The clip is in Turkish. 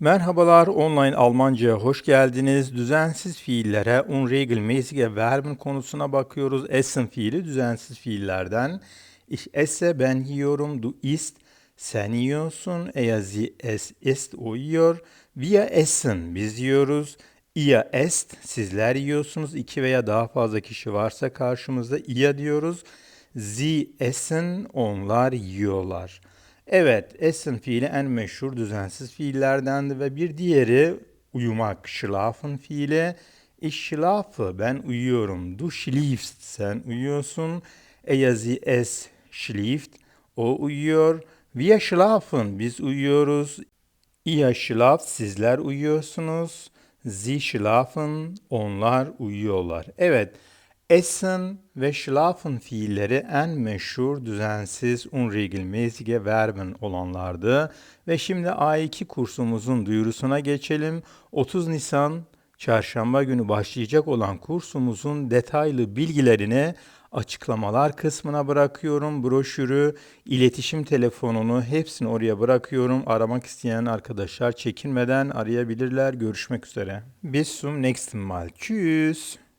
Merhabalar, online Almanca'ya hoş geldiniz. Düzensiz fiillere, unregelmäßige Verben konusuna bakıyoruz. Essen fiili düzensiz fiillerden. Ich esse, ben yiyorum, du isst, sen yiyorsun, er, sie, es, ist, o yiyor. Wir essen, biz yiyoruz. Ihr esst, sizler yiyorsunuz. İki veya daha fazla kişi varsa karşımızda ihr diyoruz. Sie essen, onlar yiyorlar. Evet, essen fiili en meşhur düzensiz fiillerdendi ve bir diğeri uyumak, schlafen fiili. Ich schlafe, ben uyuyorum. Du schliefst, sen uyuyorsun. Sie, es schläft, o uyuyor. Wir schlafen, biz uyuyoruz. Ihr schlaft, sizler uyuyorsunuz. Sie schlafen, onlar uyuyorlar. Evet, essen ve schlafen fiilleri en meşhur düzensiz unregelmäßige Verben olanlardı. Ve şimdi A2 kursumuzun duyurusuna geçelim. 30 Nisan çarşamba günü başlayacak olan kursumuzun detaylı bilgilerini açıklamalar kısmına bırakıyorum. Broşürü, iletişim telefonunu hepsini oraya bırakıyorum. Aramak isteyen arkadaşlar çekinmeden arayabilirler. Görüşmek üzere. Bis zum nächsten Mal. Tschüss.